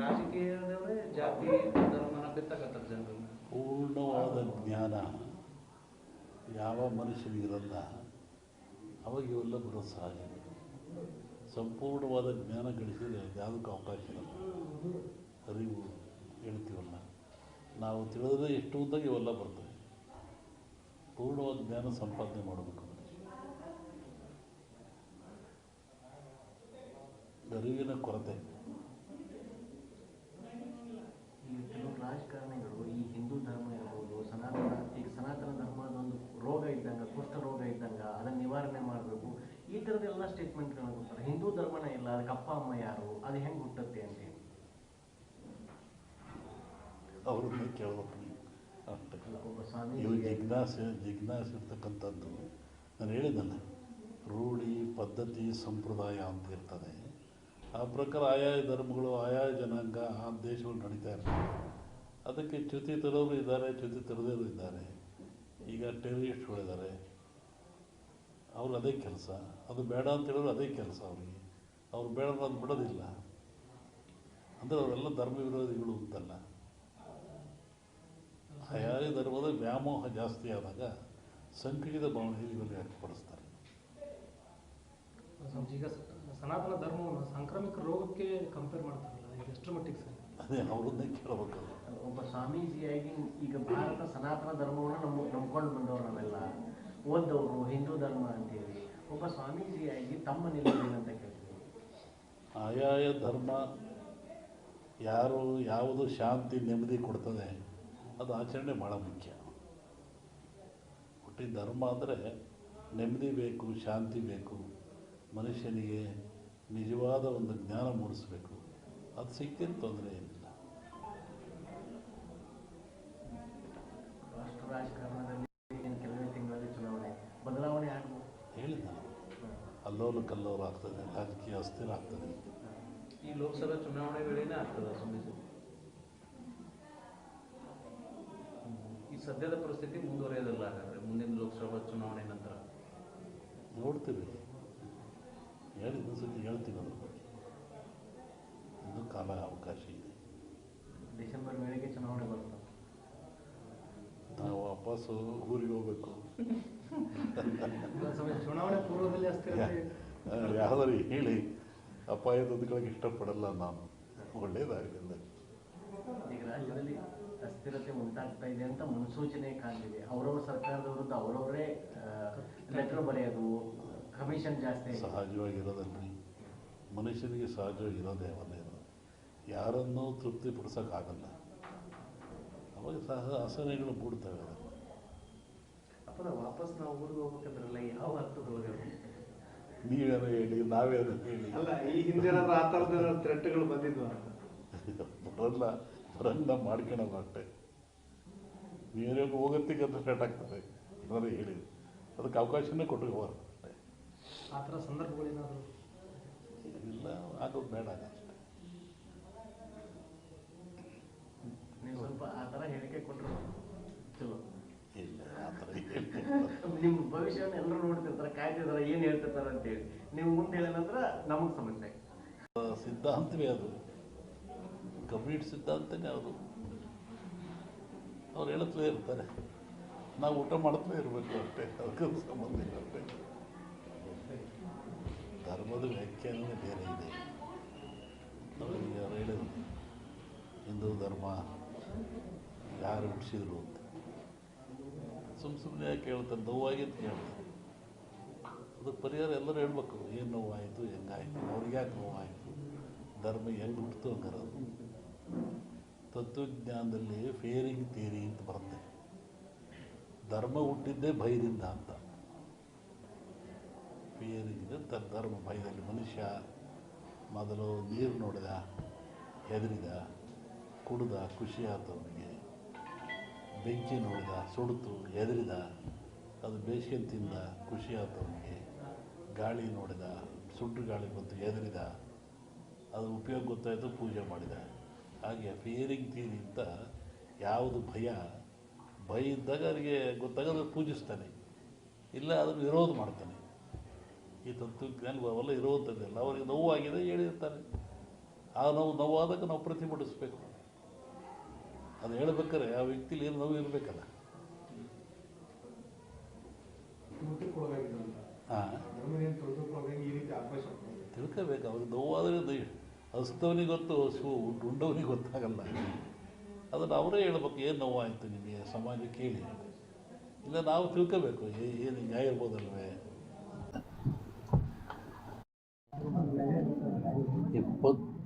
ಜಾತಿ ಜನರು. ಪೂರ್ಣವಾದ ಜ್ಞಾನ ಯಾವ ಮನುಷ್ಯನಿಗಿರಲ್ಲ ಅವಾಗ ಇವೆಲ್ಲ ಬರೋ ಸಹಜ. ಸಂಪೂರ್ಣವಾದ ಜ್ಞಾನ ಗಳಿಸಿದರೆ ಯಾವುದಕ್ಕೂ ಅವಕಾಶ ಇರಲ್ಲ ಅರಿವು ಹೇಳ್ತೀವಲ್ಲ, ನಾವು ತಿಳಿದ್ರೆ ಎಷ್ಟು ಉದ್ದಾಗ ಇವೆಲ್ಲ ಬರ್ತವೆ ಪೂರ್ಣವಾದ ಜ್ಞಾನ ಸಂಪಾದನೆ ಮಾಡಬೇಕು ಅರಿವಿನ ಕೊರತೆ ಈ ಕೆಲವು ರಾಜಕಾರಣಿಗಳು ಈ ಹಿಂದೂ ಧರ್ಮ ಇರ್ಬೋದು ಸನಾತನ ಈಗ ಸನಾತನ ಧರ್ಮದ ಒಂದು ರೋಗ ಇದ್ದಂಗೆ ಕುಷ್ಠ ರೋಗ ಇದ್ದಂಗೆ ಅದನ್ನು ನಿವಾರಣೆ ಮಾಡಬೇಕು ಸ್ಟೇಟ್ಮೆಂಟ್ ಸ್ಟೇಟ್ಮೆಂಟ್ಗಳನ್ನ ಕೊಡ್ತಾರೆ ಹಿಂದೂ ಧರ್ಮನ ಇಲ್ಲ ಅದಕ್ಕೆ ಅಪ್ಪ ಅಮ್ಮ ಯಾರು ಅದು ಹೆಂಗೆ ಹುಟ್ಟುತ್ತೆ ಅಂತೇಳಿ ಅವ್ರನ್ನ ಕೇಳಬೇಕು ಒಬ್ಬ ಸ್ವಾಮಿ ಇವು ಜಿಜ್ಞಾಸೆ ಜಿಜ್ಞಾಸೆ ಇರ್ತಕ್ಕಂಥದ್ದು ನಾನು ಹೇಳಿದ್ದಲ್ಲ ರೂಢಿ ಪದ್ಧತಿ ಸಂಪ್ರದಾಯ ಅಂತ ಇರ್ತದೆ. ಆ ಪ್ರಕಾರ ಆಯಾ ಧರ್ಮಗಳು ಆಯಾ ಜನಾಂಗ ಆ ದೇಶಗಳು ನಡೀತಾ ಇರ್ತವೆ. ಅದಕ್ಕೆ ಚ್ಯುತಿ ತರೋರು ಇದ್ದಾರೆ ಚ್ಯುತಿ ತರದೇರು ಇದ್ದಾರೆ. ಈಗ ಟೆರರಿಸ್ಟ್ಗಳಿದ್ದಾರೆ ಅವ್ರು ಅದೇ ಕೆಲಸ. ಅದು ಬೇಡ ಅಂತ ಹೇಳಿದ್ರೆ ಅದೇ ಕೆಲಸ ಅವರಿಗೆ. ಅವ್ರು ಬೇಡ ಅಂತ ಬಿಡೋದಿಲ್ಲ. ಅಂದರೆ ಅವರೆಲ್ಲ ಧರ್ಮ ವಿರೋಧಿಗಳು ಅಂತಲ್ಲ ಯಾರೇ ಧರ್ಮದ ವ್ಯಾಮೋಹ ಜಾಸ್ತಿ ಆದಾಗ ಸಂಕುಚಿತ ಭಾವನೆಯಲ್ಲಿ ಇವರು ವ್ಯಕ್ತಪಡಿಸ್ತಾರೆ ಈಗ ಸನಾತನ ಧರ್ಮವನ್ನು ಸಾಂಕ್ರಾಮಿಕ ರೋಗಕ್ಕೆ ಕಂಪೇರ್ ಮಾಡ್ತಾರಲ್ಲ ಎಷ್ಟರ ಮಟ್ಟಿಗೆ ಸರ್? ಅದೇ ಅವ್ರನ್ನೇ ಕೇಳಬೇಕು. ಒಬ್ಬ ಸ್ವಾಮೀಜಿಯಾಗಿ ಈಗ ಭಾರತ ಸನಾತನ ಧರ್ಮವನ್ನು ನಮ್ಮ ನಂಬ್ಕೊಂಡು ಬಂದವರು ನಾವೆಲ್ಲ. ಓದ್ದವರು ಹಿಂದೂ ಧರ್ಮ ಅಂತೇಳಿ ಒಬ್ಬ ಸ್ವಾಮೀಜಿಯಾಗಿ ತಮ್ಮ ಏನಂತ ಕೇಳ್ತೀವಿ ಆಯಾಯ ಧರ್ಮ ಯಾರು ಯಾವುದು ಶಾಂತಿ ನೆಮ್ಮದಿ ಕೊಡ್ತದೆ ಅದು ಆಚರಣೆ ಭಾಳ ಮುಖ್ಯ. ಹುಟ್ಟಿ ಧರ್ಮ ಅಂದರೆ ನೆಮ್ಮದಿ ಬೇಕು, ಶಾಂತಿ ಬೇಕು, ಮನುಷ್ಯನಿಗೆ ನಿಜವಾದ ಒಂದು ಜ್ಞಾನ ಮೂಡಿಸ್ಬೇಕು. ಅದು ಸಿಕ್ಕಿದ ತೊಂದರೆ ಏನಿಲ್ಲ ಕಲ್ಲೋಲು ಆಗ್ತದೆ ರಾಜಕೀಯ ಅಸ್ಥಿರ ಆಗ್ತದೆ ಈ ಲೋಕಸಭಾ ಚುನಾವಣೆ ವೇಳೆನೇ ಆಗ್ತದೆ ಸಮಿತಿ ಈ ಸದ್ಯದ ಪರಿಸ್ಥಿತಿ ಮುಂದುವರಿಯೋದಿಲ್ಲ ಹಾಗಾದ್ರೆ ಮುಂದಿನ ಲೋಕಸಭಾ ಚುನಾವಣೆ ನಂತರ? ನೋಡ್ತೀವಿ. ಹೇಳಿ ಸತಿ ಹೇಳ್ತೀವಿ ಅದ್ರ ಬಗ್ಗೆ. ಇನ್ನೂ ಕಾಲ ಅವಕಾಶ ಇದೆ. ಡಿಸೆಂಬರ್ ವೇಳೆಗೆ ಚುನಾವಣೆ ಬರ್ತದೆ ನಾವು ವಾಪಸ್ಸು ಊರಿಗೆ ಹೋಗ್ಬೇಕು. ಚುನಾವಣೆ ಪೂರ್ವದಲ್ಲಿ ಅಸ್ಥಿರತೆ ಯಾವ್ದಾರು ಹೇಳಿ. ಅಪಾಯ ತಂದುಕೊಳ್ಳೋಕೆ ಇಷ್ಟಪಡಲ್ಲ ನಾನು. ಒಳ್ಳೇದಾಗಲಿಲ್ಲ ಈಗ ರಾಜ್ಯದಲ್ಲಿ ಅಸ್ಥಿರತೆ ಉಂಟಾಗ್ತಾ ಇದೆ ಅಂತ ಮುನ್ಸೂಚನೆ ಕಾಣ್ತಿದೆ ಅವರವ್ರ ಸರ್ಕಾರದ ವಿರುದ್ಧ ಅವರವರೇ ಲೆಟರ್ ಬರೆಯೋದು ಕಮಿಷನ್ ಜಾಸ್ತಿ. ಸಹಜವಾಗಿರೋದಲ್ರಿ. ಮನುಷ್ಯನಿಗೆ ಸಹಜವಾಗಿರೋದೇ ಅವನೇ ಯಾರನ್ನೂ ತೃಪ್ತಿಪಡಿಸೋಕ್ಕಾಗಲ್ಲ ಅವಾಗ ಸಹ ಆಸನೆಗಳು ಮೂಡ್ತವೆ. ಅದನ್ನು ನಾವು ವಾಪಸ್ ನಾವು ಊರಿಗೆ ಹೋಗ್ಬೇಕಂದ್ರಲ್ಲ ಯಾವ ಅರ್ಥದೊಳಗೆ ನೀವೇನೋ ಹೇಳಿ ನಾವೇನೋ ಹೇಳಿ. ಅಲ್ಲ ಈ ಹಿಂದಿನ ಆ ಥರದ ಥ್ರೆಟ್ಗಳು ಬಂದಿದ್ವು? ಬರಲ್ಲ ಬರಲ್ಲ ಮಾಡ್ಕೊಳಲ್ಲ ಅಷ್ಟೇ ನೀವೇನೋ ಹೋಗತ್ತಿಗೆ ಅಂತ ಥ್ರೆಟ್ ಆಗ್ತದೆ. ಏನಾದ್ರು ಹೇಳಿ. ಅದಕ್ಕೆ ಅವಕಾಶನೇ ಕೊಟ್ಟು ಹೋಗಲ್ಲ ಅಷ್ಟೇ ಆ ಥರ ಸಂದರ್ಭಗಳೇನಾದರೂ ಇಲ್ಲ ಆಗೋದು ಬೇಡ ಅಷ್ಟೇ. ನೀವು ಸ್ವಲ್ಪ ಆ ಥರ ಹೇಳಿಕೆ ಕೊಟ್ಟರು ಚಲೋ ಇಲ್ಲ ಆ ಥರ ಹೇಳಿ ನಿಮ್ಮ ಭವಿಷ್ಯವನ್ನು ಎಲ್ಲರೂ ನೋಡ್ತಿರ್ತಾರೆ, ಕಾಯ್ತಿರ್ತಾರೆ, ಏನು ಹೇಳ್ತಿರ್ತಾರೆ ಅಂತೇಳಿ. ನೀವು ಮುಂದೆ ಹೇಳಿದ ನಂತರ ನಮಗೆ ಸಮಸ್ಯೆ ಸಿದ್ಧಾಂತವೇ ಅದು. ಕಂಪ್ಲೀಟ್ ಸಿದ್ಧಾಂತನೇ ಅದು. ಅವ್ರು ಹೇಳುತ್ತಲೇ ಇರ್ತಾರೆ. ನಾವು ಊಟ ಮಾಡ್ತಲೇ ಇರಬೇಕು ಅಷ್ಟೇ, ಅದಕ್ಕೆ ಸಂಬಂಧ ಇಲ್ಲ ಅಷ್ಟೇ. ಧರ್ಮದ ವ್ಯಾಖ್ಯಾನವೇ ಬೇರೆ ಇದೆ. ಅವರಿಗೆ ಅವ್ರು ಹೇಳಿದ್ರು ಹಿಂದೂ ಧರ್ಮ ಯಾರು ಹುಟ್ಟಿಸಿದ್ರು ಅಂತ. ಸುಮ್ಮ ಸುಮ್ಮನೆ ಯಾಕೆ ಹೇಳ್ತಾರೆ ನೋವಾಗಿದ್ದು ಕೇಳ್ತಾರೆ ಅದಕ್ಕೆ ಪರಿಹಾರ ಎಲ್ಲರೂ ಹೇಳ್ಬೇಕು. ಏನು ನೋವಾಯಿತು, ಹೆಂಗಾಯಿತು, ಅವ್ರಿಗೆ ಯಾಕೆ ನೋವಾಯಿತು? ಧರ್ಮ ಹೆಂಗೆ ಹುಟ್ಟಿತು ಹಂಗಾರೆ ಅದು. ತತ್ವಜ್ಞಾನದಲ್ಲಿ ಫೇರಿಂಗ್ ಥಿಯರಿ ಅಂತ ಬರುತ್ತೆ. ಧರ್ಮ ಹುಟ್ಟಿದ್ದೇ ಭಯದಿಂದ ಅಂತ. ಫೇರಿಂಗ್ ತ, ಧರ್ಮ ಭಯದಲ್ಲಿ ಮನುಷ್ಯ ಮೊದಲು ನೀರು ನೋಡಿದ, ಹೆದರಿದ, ಕುಡ್ದ, ಖುಷಿ ಅವನಿಗೆ ಬೆಂಕಿ ನೋಡಿದ ಸುಡ್ತು ಹೆದರಿದ, ಅದು ಬೇಸಿಗೆ ತಿಂದ ಖುಷಿ ಅವನಿಗೆ. ಗಾಳಿ ನೋಡಿದ ಸುಟ್ಟು ಗಾಳಿ ಬಂತು, ಹೆದರಿದ, ಅದು ಉಪಯೋಗ ಗೊತ್ತಾಯಿತು, ಪೂಜೆ ಮಾಡಿದ. ಹಾಗೆ ಫಿಯರಿಂಗ್ ತೀರಿ ಅಂತ ಯಾವುದು ಭಯ ಭಯ ಇದ್ದಾಗ ಅವರಿಗೆ ಗೊತ್ತಾಗೋದು ಪೂಜಿಸ್ತಾನೆ. ಇಲ್ಲ ಅದನ್ನು ವಿರೋಧ ಮಾಡ್ತಾನೆ. ಈ ತತ್ವಜ್ಞಾನ ಅವೆಲ್ಲ ಇರುವಂಥದ್ದೆಲ್ಲ ಅವರಿಗೆ ನೋವಾಗಿದೆ ಹೇಳಿರ್ತಾರೆ ಆ ನೋವು ನೋವಾದಾಗ ನಾವು ಪ್ರತಿಭಟಿಸ್ಬೇಕು. ಅದು ಹೇಳ್ಬೇಕಾರೆ ಆ ವ್ಯಕ್ತಿಲಿ ಏನು ನೋವು ಇರಬೇಕಲ್ಲ. ಹಾಂ ಈ ರೀತಿ ಅವಕಾಶ ತಿಳ್ಕೋಬೇಕು ಅವ್ರಿಗೆ ನೋವಾದರೆ ಹಸ್ತವನಿಗೆ ಗೊತ್ತು ಹಸು ಉಂಡವನಿಗೆ ಗೊತ್ತಾಗಲ್ಲ. ಅದನ್ನು ಅವರೇ ಹೇಳ್ಬೇಕು ಏನು ನೋವಾಯಿತು ನಿಮಗೆ ಸಮಾಜ ಕೇಳಿ. ಇಲ್ಲ ನಾವು ತಿಳ್ಕೋಬೇಕು ಏನು ಹಿಂಗೆ ಆಗಿರ್ಬೋದಲ್ವೇ ಇಪ್ಪತ್ತು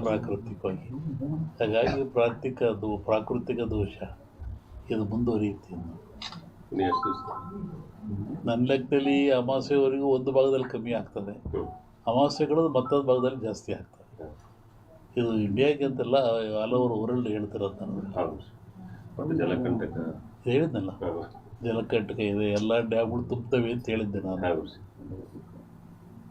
ಪ್ರಾಕೃತಿಕವಾಗಿ ಹಾಗಾಗಿ ಪ್ರಾಕೃತಿಕ ಅದು ಪ್ರಾಕೃತಿಕ ದೋಷ. ಇದು ಮುಂದುವರಿಯುತ್ತೆ ನನ್ನ ಲೆಕ್ಕದಲ್ಲಿ ಅಮಾವಾಸ್ಯೆವರೆಗೂ ಒಂದು ಭಾಗದಲ್ಲಿ ಕಮ್ಮಿ ಆಗ್ತದೆ. ಅಮಾವಾಸ್ಯೆಗಳು ಮತ್ತೊಂದು ಭಾಗದಲ್ಲಿ ಜಾಸ್ತಿ ಆಗ್ತದೆ. ಇದು ಇಂಡಿಯಾಗೆ ಅಂತೆಲ್ಲ ಆಲ್ ಓವರ್ ವರ್ಲ್ಡ್ ಹೇಳ್ತಿರೋದು ನಾನು. ಜಲಕಂಟಕ? ಹೇಳಿದ್ನಲ್ಲ. ಜಲಕಟ್ಟಕ ಜಲಕಂಟಕ ಇದೆ ಎಲ್ಲ ಡ್ಯಾಮ್ಗಳು ತುಂಬ್ತವೆ ಅಂತ ಹೇಳಿದ್ದೆ ನಾನು.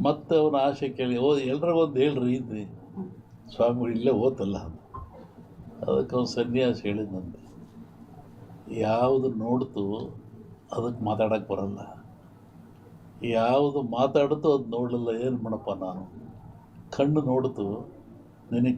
ಮತ್ತೆ ಅವನ ಆಸೆ ಕೇಳಿ, ಓ ಎಲ್ರಿಗೊಂದು ಹೇಳ್ರಿ, ಇದ್ರಿ. ಸ್ವಾಮಿಗಳು ಇಲ್ಲೇ ಓದಲ್ಲ ಅದಕ್ಕೆ ಅವನು ಸನ್ಯಾಸ ಹೇಳಿದಂತೆ ಯಾವುದು ನೋಡ್ತು ಅದಕ್ಕೆ ಮಾತಾಡೋಕ್ಕೆ ಬರಲ್ಲ. ಯಾವುದು ಮಾತಾಡ್ತು ಅದು ನೋಡಲಿಲ್ಲ, ಏನು ಮಾಡಪ್ಪ ನಾನು? ಕಣ್ಣು ನೋಡ್ತು, ನಿನಗೆ